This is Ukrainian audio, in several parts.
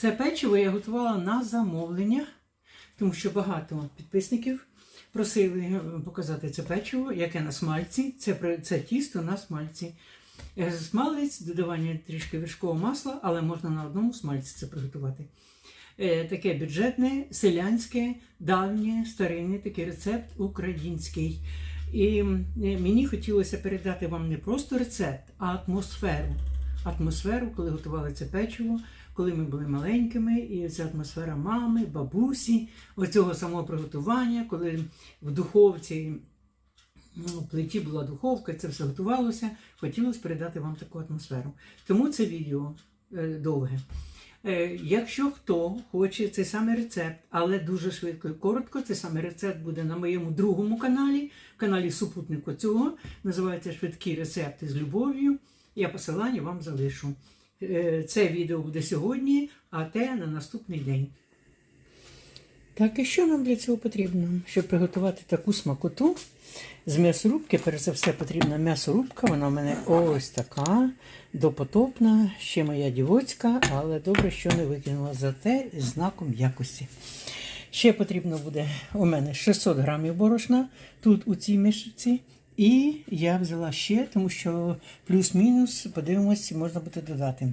Це печиво я готувала на замовлення, тому що багато підписників просили е, показати це печиво, яке на смальці. Це, це тісто на смальці. Е, Смалець, додавання трішки вершкового масла, але можна на одному смальці це приготувати. Е, Таке бюджетне, селянське, давнє, старинний такий рецепт український. І мені хотілося передати вам не просто рецепт, а атмосферу. Атмосферу, коли готували це печиво, коли ми були маленькими, і ця атмосфера мами, бабусі, оцього самого приготування, коли в духовці ну, в плиті була духовка, це все готувалося. Хотілося передати вам таку атмосферу. Тому це відео е, довге. Е, якщо хто хоче цей самий рецепт, але дуже швидко і коротко, цей самий рецепт буде на моєму другому каналі, каналі супутнику цього. Називається Швидкі рецепти з любов'ю. Я посилання вам залишу. Е, Це відео буде сьогодні, а те на наступний день. Так, і що нам для цього потрібно? Щоб приготувати таку смакоту з м'ясорубки, перш за все потрібна м'ясорубка. Вона в мене ось така, допотопна, ще моя дівоцька, але добре, що не викинула зате з знаком якості. Ще потрібно буде у мене 600 грамів борошна тут у цій мішці. І я взяла ще, тому що плюс-мінус, подивимось, можна буде додати.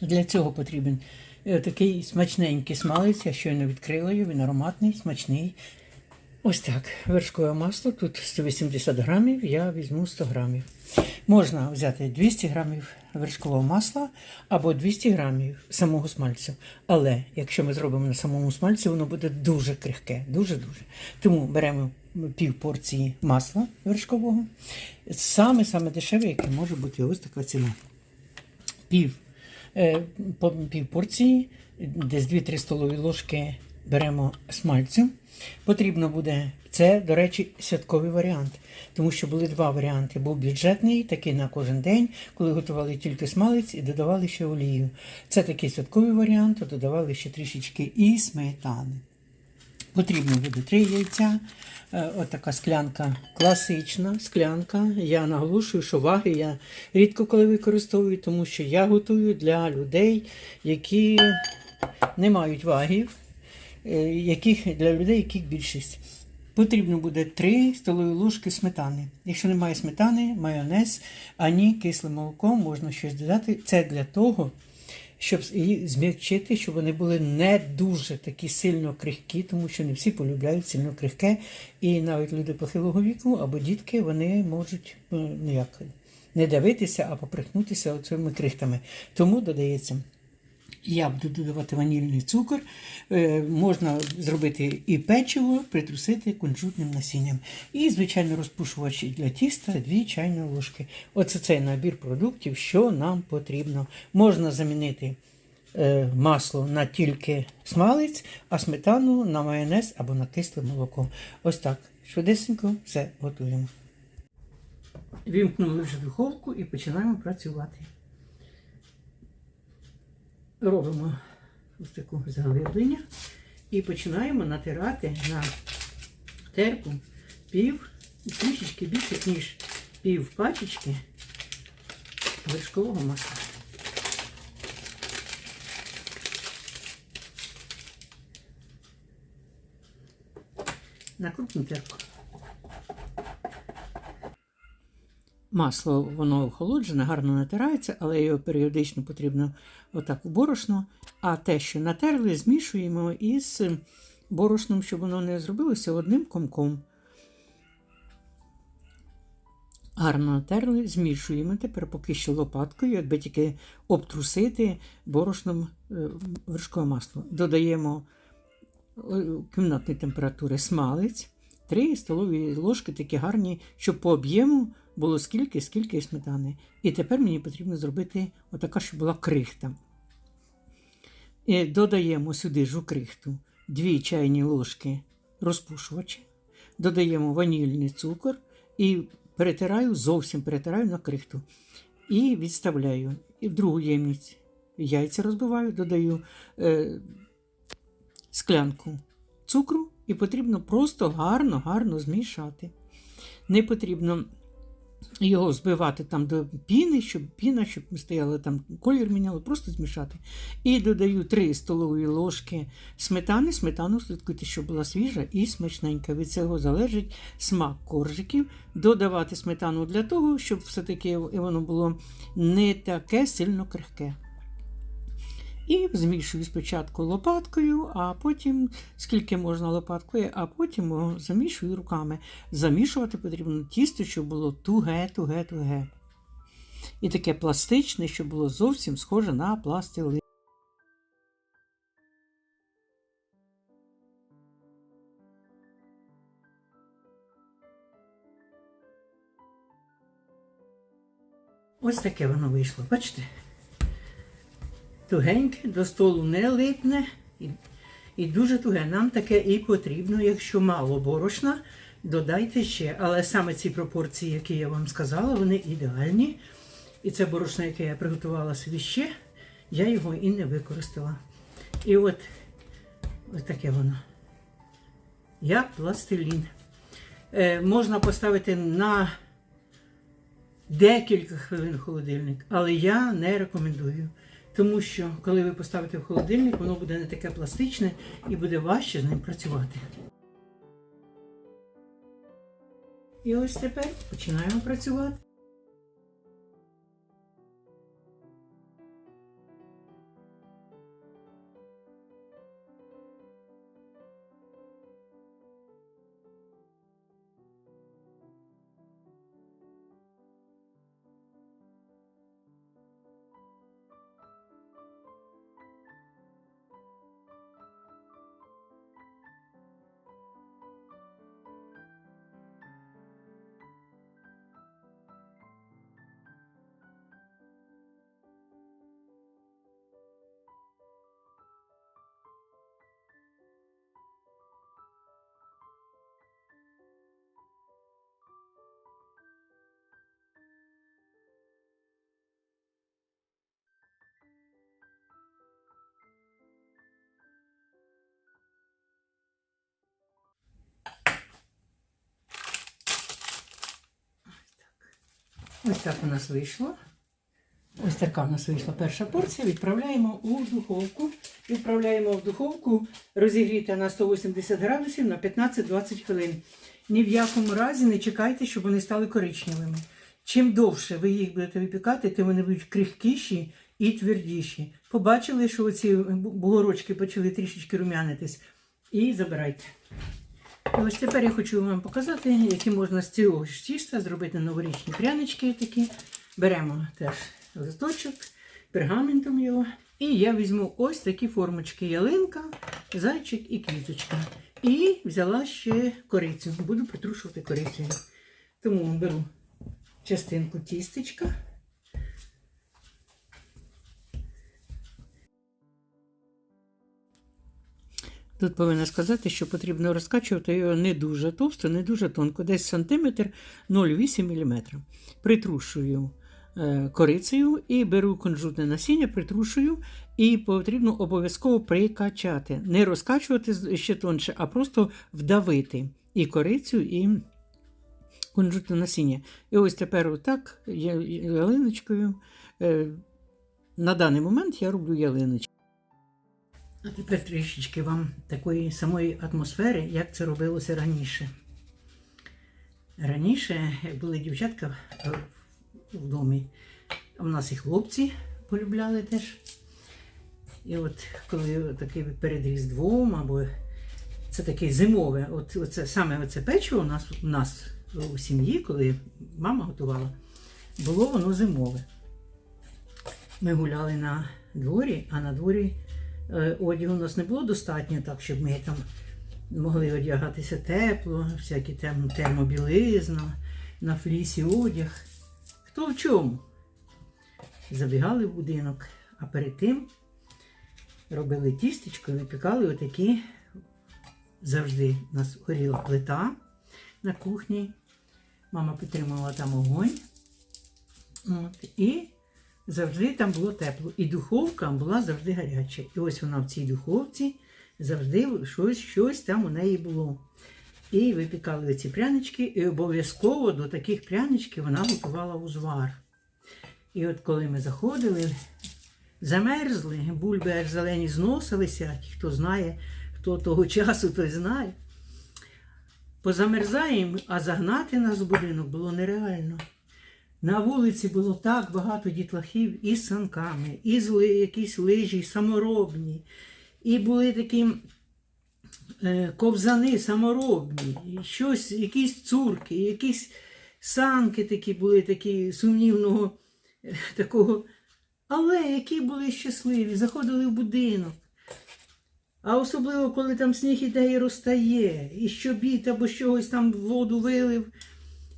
Для цього потрібен е, такий смачненький смалець, я щойно відкрила його, він ароматний, смачний. Ось так, вершкове масло, тут 180 грамів, я візьму 100 грамів. Можна взяти 200 грамів вершкового масла або 200 грамів самого смальцю. Але якщо ми зробимо на самому смальці, воно буде дуже крихке, дуже-дуже. Тому беремо пів порції масла вершкового. Саме-саме дешеве, яке може бути ось така ціна пів, е, пів порції, десь 2-3 столові ложки беремо смальцю. Потрібно буде, це, до речі, святковий варіант, тому що були два варіанти. Був бюджетний, такий на кожен день, коли готували тільки смалець і додавали ще олію. Це такий святковий варіант, додавали ще трішечки і сметани. Потрібно буде три яйця. Е, От така склянка класична склянка. Я наголошую, що ваги я рідко коли використовую, тому що я готую для людей, які не мають вагів, е, яких, для людей, яких більшість. Потрібно буде 3 столові ложки сметани. Якщо немає сметани, майонез, ані кисле молоко, можна щось додати. Це для того, щоб її зм'якчити, щоб вони були не дуже такі сильно крихкі, тому що не всі полюбляють сильно крихке. І навіть люди похилого віку або дітки вони можуть ну, ніяк не дивитися, а поприхнутися цими крихтами. Тому додається. Я буду додавати ванільний цукор. Е, можна зробити і печиво, притрусити кунжутним насінням. І, звичайно, розпушувач для тіста 2 чайні ложки. Оце цей набір продуктів, що нам потрібно. Можна замінити е, масло на тільки смалець, а сметану на майонез або на кисле молоко. Ось так. Швидесенько все готуємо. Вімкнули вже духовку і починаємо працювати робимо ось таку заглиблення і починаємо натирати на терку пів, трішечки більше, ніж пів пачечки вершкового масла. На крупну терку. Масло воно охолоджене, гарно натирається, але його періодично потрібно отак у борошно. А те, що натерли, змішуємо із борошном, щоб воно не зробилося одним комком. Гарно натерли, змішуємо. Тепер поки що лопаткою, якби тільки обтрусити борошном е, вершкове масло. Додаємо е, кімнатної температури смалець, 3 столові ложки такі гарні, щоб по об'єму було скільки, скільки сметани. І тепер мені потрібно зробити отака, щоб була крихта. І додаємо сюди ж у крихту 2 чайні ложки розпушувача, додаємо ванільний цукор і перетираю, зовсім перетираю на крихту. І відставляю. І в другу ємність яйця розбиваю, додаю е, склянку цукру, і потрібно просто гарно-гарно змішати. Не потрібно його збивати там до піни, щоб піна, щоб стояла там, колір міняли, просто змішати. І додаю 3 столові ложки сметани. Сметану слідкуйте, щоб була свіжа і смачненька. Від цього залежить смак коржиків. Додавати сметану для того, щоб все-таки воно було не таке сильно крихке. І змішую спочатку лопаткою, а потім, скільки можна лопаткою, а потім замішую руками. Замішувати потрібно тісто, щоб було туге, туге, туге. І таке пластичне, щоб було зовсім схоже на пластилин. Ось таке воно вийшло, бачите? Тугеньке, до столу не липне і, і дуже туге. Нам таке і потрібно, якщо мало борошна, додайте ще. Але саме ці пропорції, які я вам сказала, вони ідеальні. І це борошно, яке я приготувала собі ще, я його і не використала. І от ось таке воно. Як пластилін. Е, можна поставити на декілька хвилин холодильник, але я не рекомендую. Тому що, коли ви поставите в холодильник, воно буде не таке пластичне і буде важче з ним працювати. І ось тепер починаємо працювати. Ось так у нас вийшло. Ось така у нас вийшла перша порція. Відправляємо у духовку. Відправляємо в духовку розігріти на 180 градусів на 15-20 хвилин. Ні в якому разі не чекайте, щоб вони стали коричневими. Чим довше ви їх будете випікати, тим вони будуть крихкіші і твердіші. Побачили, що оці бугорочки почали трішечки рум'янитись. І забирайте. І ось тепер я хочу вам показати, які можна з цього ж тіста зробити новорічні прянички такі. Беремо теж листочок, пергаментом його. І я візьму ось такі формочки: ялинка, зайчик і квіточка. І взяла ще корицю. Буду притрушувати корицею. Тому беру частинку тістечка. Тут повинна сказати, що потрібно розкачувати його не дуже товсто, не дуже тонко, десь сантиметр 0,8 мм. Притрушую е, корицею і беру кунжутне насіння, притрушую, і потрібно обов'язково прикачати. Не розкачувати ще тонше, а просто вдавити і корицю, і кунжутне насіння. І ось тепер отак ялиночкою. е, На даний момент я роблю ялиночку. А тепер трішечки вам такої самої атмосфери, як це робилося раніше. Раніше, як були дівчатка в домі, у нас і хлопці полюбляли теж. І от коли такий перед Різдвом, або це таке зимове, от оце, саме оце печиво у нас, у нас у сім'ї, коли мама готувала, було воно зимове. Ми гуляли на дворі, а на дворі одягу у нас не було достатньо так, щоб ми там могли одягатися тепло, всякі тем, термобілизна, на флісі одяг. Хто в чому? Забігали в будинок, а перед тим робили тістечко і випікали отакі. Завжди у нас горіла плита на кухні. Мама підтримувала там огонь. От, і завжди там було тепло. І духовка була завжди гаряча. І ось вона в цій духовці завжди щось, щось там у неї було. І випікали ці прянички, і обов'язково до таких пряничків вона готувала узвар. І от коли ми заходили, замерзли, бульби аж зелені зносилися, хто знає, хто того часу, той знає. Позамерзаємо, а загнати нас в будинок було нереально. На вулиці було так багато дітлахів із санками, і з якісь лижі саморобні, і були такі е, ковзани саморобні, щось, якісь цурки, якісь санки такі були, такі сумнівного е, такого. Але які були щасливі, заходили в будинок. А особливо, коли там сніг іде і розтає, і щобіт або чогось там воду вилив,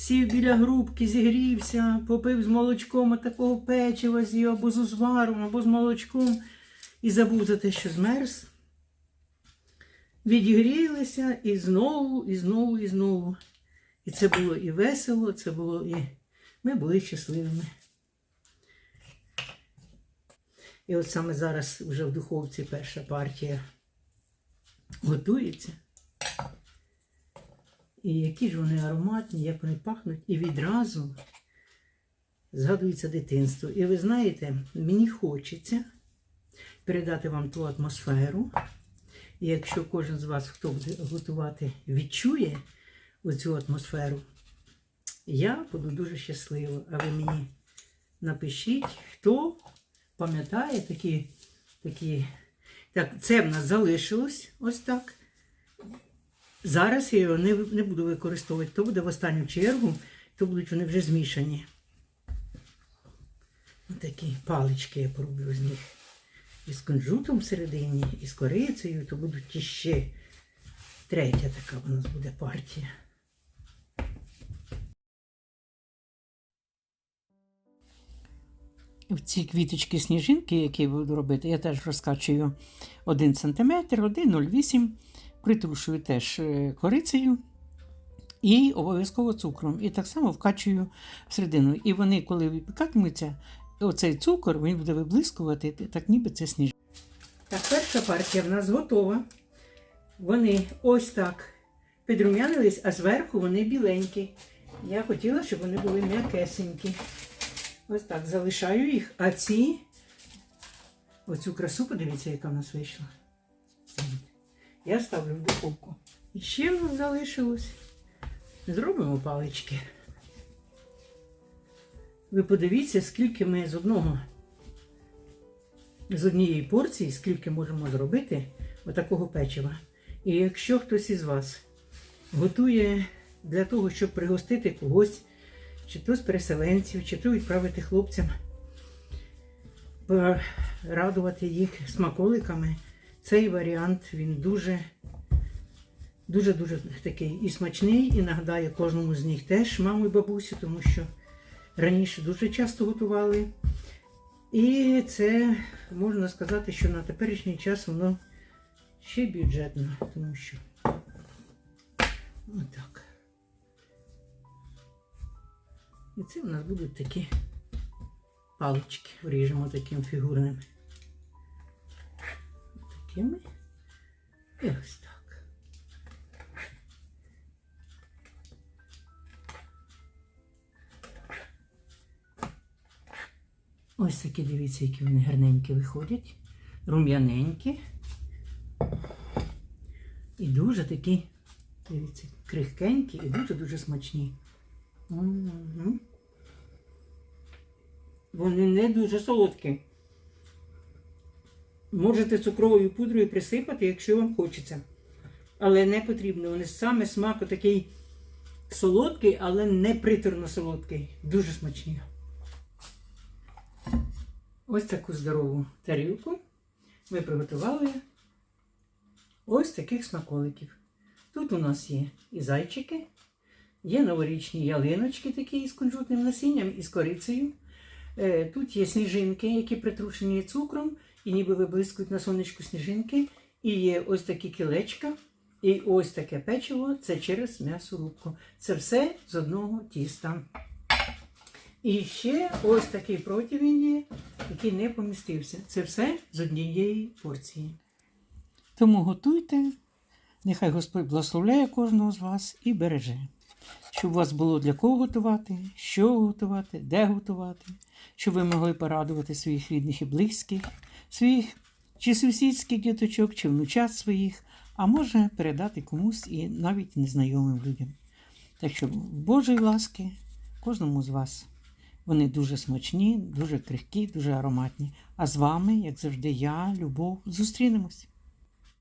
сів біля грубки, зігрівся, попив з молочком такого печива з'їв або з узваром, або з молочком, і забув за те, що змерз. Відігрілися і знову, і знову, і знову. І це було і весело, це було і ми були щасливими. І от саме зараз вже в духовці перша партія готується. І які ж вони ароматні, як вони пахнуть, і відразу згадується дитинство. І ви знаєте, мені хочеться передати вам ту атмосферу. І якщо кожен з вас, хто буде готувати, відчує оцю атмосферу, я буду дуже щаслива. А ви мені напишіть, хто пам'ятає такі, такі. Так, це в нас залишилось ось так. Зараз я його не, не буду використовувати. То буде в останню чергу, то будуть вони вже змішані. Такі палички я пороблю з них. І з кунжутом всередині, і з корицею, то будуть іще третя така в нас буде партія. В ці квіточки сніжинки, які я буду робити, я теж розкачую 1 см, 1,08 притрушую теж е, корицею і обов'язково цукром. І так само вкачую всередину. І вони, коли випікатимуться, оцей цукор він буде виблискувати, так ніби це сніжинка. Так, перша партія в нас готова. Вони ось так підрум'янились, а зверху вони біленькі. Я хотіла, щоб вони були м'якесенькі. Ось так залишаю їх, а ці, оцю красу, подивіться, яка в нас вийшла. Я ставлю в духовку. І ще залишилось. Зробимо палички. Ви подивіться, скільки ми з одного, з однієї порції, скільки можемо зробити отакого печива. І якщо хтось із вас готує для того, щоб пригостити когось, чи то з переселенців, чи то відправити хлопцям, радувати їх смаколиками. Цей варіант він дуже, дуже, дуже такий і смачний, і нагадає кожному з них теж маму і бабусю, тому що раніше дуже часто готували. І це можна сказати, що на теперішній час воно ще бюджетно, тому що отак. І це у нас будуть такі палички. Вріжемо таким фігурним. Такими. І ось так. Ось такі, дивіться, які вони гарненькі виходять. Рум'яненькі. І дуже такі, дивіться, крихкенькі і дуже-дуже смачні. Мгм. Вони не дуже солодкі. Можете цукровою пудрою присипати, якщо вам хочеться. Але не потрібно. Вони саме смак такий солодкий, але не приторно солодкий. Дуже смачні. Ось таку здорову тарілку ми приготували ось таких смаколиків. Тут у нас є і зайчики, є новорічні ялиночки такі з кунжутним насінням і з корицею. Е, Тут є сніжинки, які притрушені цукром і ніби виблискують на сонечку сніжинки. І є ось такі кілечка, і ось таке печиво це через м'ясорубку. Це все з одного тіста. І ще ось такий противень є, який не помістився. Це все з однієї порції. Тому готуйте, Нехай Господь благословляє кожного з вас і береже, щоб у вас було для кого готувати, що готувати, де готувати, щоб ви могли порадувати своїх рідних і близьких, своїх чи сусідських діточок, чи внучат своїх, а може передати комусь і навіть незнайомим людям. Так що Божої ласки кожному з вас. Вони дуже смачні, дуже крихкі, дуже ароматні. А з вами, як завжди, я, Любов, зустрінемось.